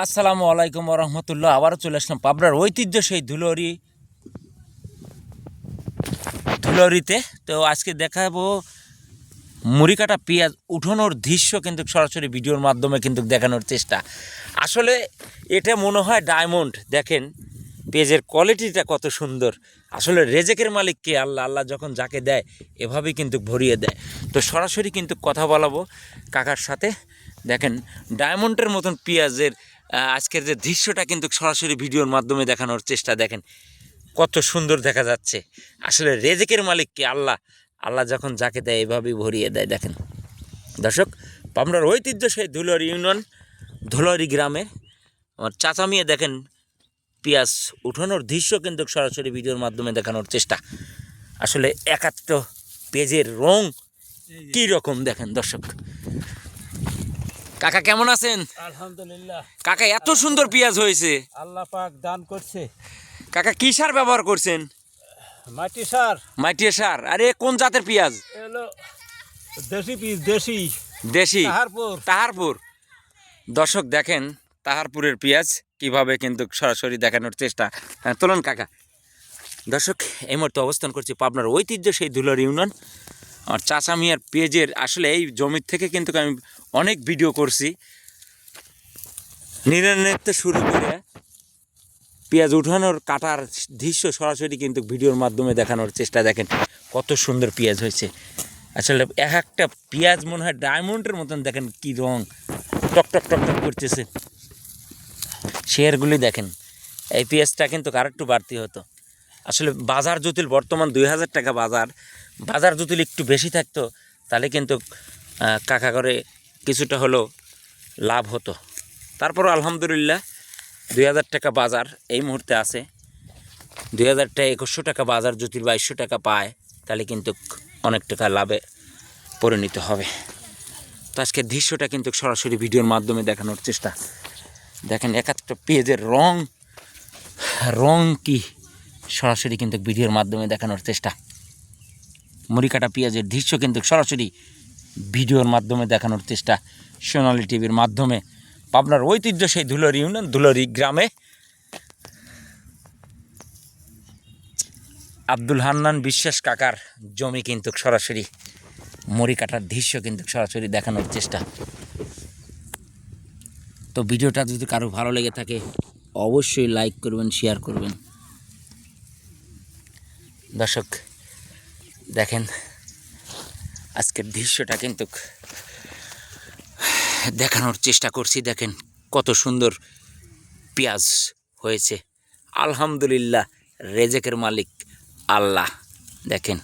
আসসালামু আলাইকুম রহমতুল্লাহ। আবারও চলে আসলাম পাবনার ঐতিহ্য সেই ধুলরি ধুলরিতে তো আজকে দেখাবো মুড়ি কাটা পেঁয়াজ উঠানোর দৃশ্য কিন্তু সরাসরি ভিডিওর মাধ্যমে কিন্তু দেখানোর চেষ্টা। আসলে এটা মনে হয় ডায়মন্ড। দেখেন, পেঁয়াজের কোয়ালিটিটা কত সুন্দর। আসলে রেজেকের মালিক কে? আল্লাহ আল্লাহ যখন যাকে দেয়, এভাবেই কিন্তু ভরিয়ে দেয়। তো সরাসরি কিন্তু কথা বলাবো কাকার সাথে। দেখেন, ডায়মন্ডের মতন পেঁয়াজের আজকের যে দৃশ্যটা কিন্তু সরাসরি ভিডিওর মাধ্যমে দেখানোর চেষ্টা দেখেন কত সুন্দর দেখা যাচ্ছে। আসলে রেজেকের মালিক কে আল্লাহ আল্লাহ যখন যাকে দেয় এভাবেই ভরিয়ে দেয় দেখেন। দর্শক পাবনার ঐতিহ্য সেই ধুলরি ইউনিয়ন ধুলরি গ্রামে আমার চাচা মেয়ে দেখেন পেঁয়াজ উঠানোর দৃশ্য কিন্তু সরাসরি ভিডিওর মাধ্যমে দেখানোর চেষ্টা। আসলে একাত্ম পেজের রং কী রকম দেখেন দর্শক? কাকা কেমন আছেন? আলহামদুলিল্লাহ। কাকা এত সুন্দর পেঁয়াজ হয়েছে। আল্লাহ পাক দান করছে। কাকা কি সার ব্যবহার করছেন? মাটি সার। মাটিয়া সার। আরে কোন জাতের পেঁয়াজ? দেশি পিস দেশি। দেশি? তাহারপুর। তাহারপুর। দর্শক দেখেন তাহারপুরের পেঁয়াজ কীভাবে কিন্তু সরাসরি দেখানোর চেষ্টা। হ্যাঁ তোলন কাকা। দর্শক এই মুহূর্তে অবস্থান করছি পাবনার ঐতিহ্য সেই ধুলার ইউনিয়ন। আর চাচা মিয়ার পেঁয়াজের আসলে এই জমির থেকে কিন্তু আমি অনেক ভিডিও করছি। নিরান্নতে শুরু করে পেঁয়াজ উঠানোর কাটার দৃশ্য সরাসরি কিন্তু ভিডিওর মাধ্যমে দেখানোর চেষ্টা দেখেন কত সুন্দর পেঁয়াজ হয়েছে। আসলে এক একটা পেঁয়াজ মনে হয় ডায়মন্ডের মতন, দেখেন কি রং, টক টক করতেছে। শেয়ারগুলি দেখেন, এই পেঁয়াজটা কিন্তু আরেকটু বাড়তি হতো। আসলে বাজার জটিল, বর্তমান দুই হাজার টাকা বাজার। বাজার যদি একটু বেশি থাকতো, তাহলে কিন্তু কাকা করে কিছুটা হলেও লাভ হতো। তারপরও আলহামদুলিল্লাহ দুই হাজার টাকা বাজার এই মুহূর্তে আছে। দুই হাজার টাকা, একুশশো টাকা বাজার, যদি বাইশশো টাকা পায়, তাহলে কিন্তু অনেক টাকা লাভে পরিণত হবে। তো আজকের দৃশ্যটা কিন্তু সরাসরি ভিডিওর মাধ্যমে দেখানোর চেষ্টা। দেখেন, এক একটা পেজের রং রং কি? সরাসরি কিন্তু ভিডিওর মাধ্যমে দেখানোর চেষ্টা। মুড়ি কাটা পেঁয়াজের দৃশ্য কিন্তু সরাসরি ভিডিওর মাধ্যমে দেখানোর চেষ্টা সোনালী টিভির মাধ্যমে। পাবনার ঐতিহ্য সেই ধুলরি ইউনিয়ন, ধুলরি গ্রামে আব্দুল হান্নান বিশ্বাস কাকার জমি কিন্তু সরাসরি মুড়ি কাটার দৃশ্য কিন্তু সরাসরি দেখানোর চেষ্টা। তো ভিডিওটা যদি কারও ভালো লেগে থাকে, অবশ্যই লাইক করবেন, শেয়ার করবেন। দর্শক দেখেন, আজকের দৃশ্যটা কিন্তু দেখানোর চেষ্টা করছি। দেখেন কত সুন্দর পেঁয়াজ হয়েছে। আলহামদুলিল্লাহ, রেজেকের মালিক আল্লাহ। দেখেন।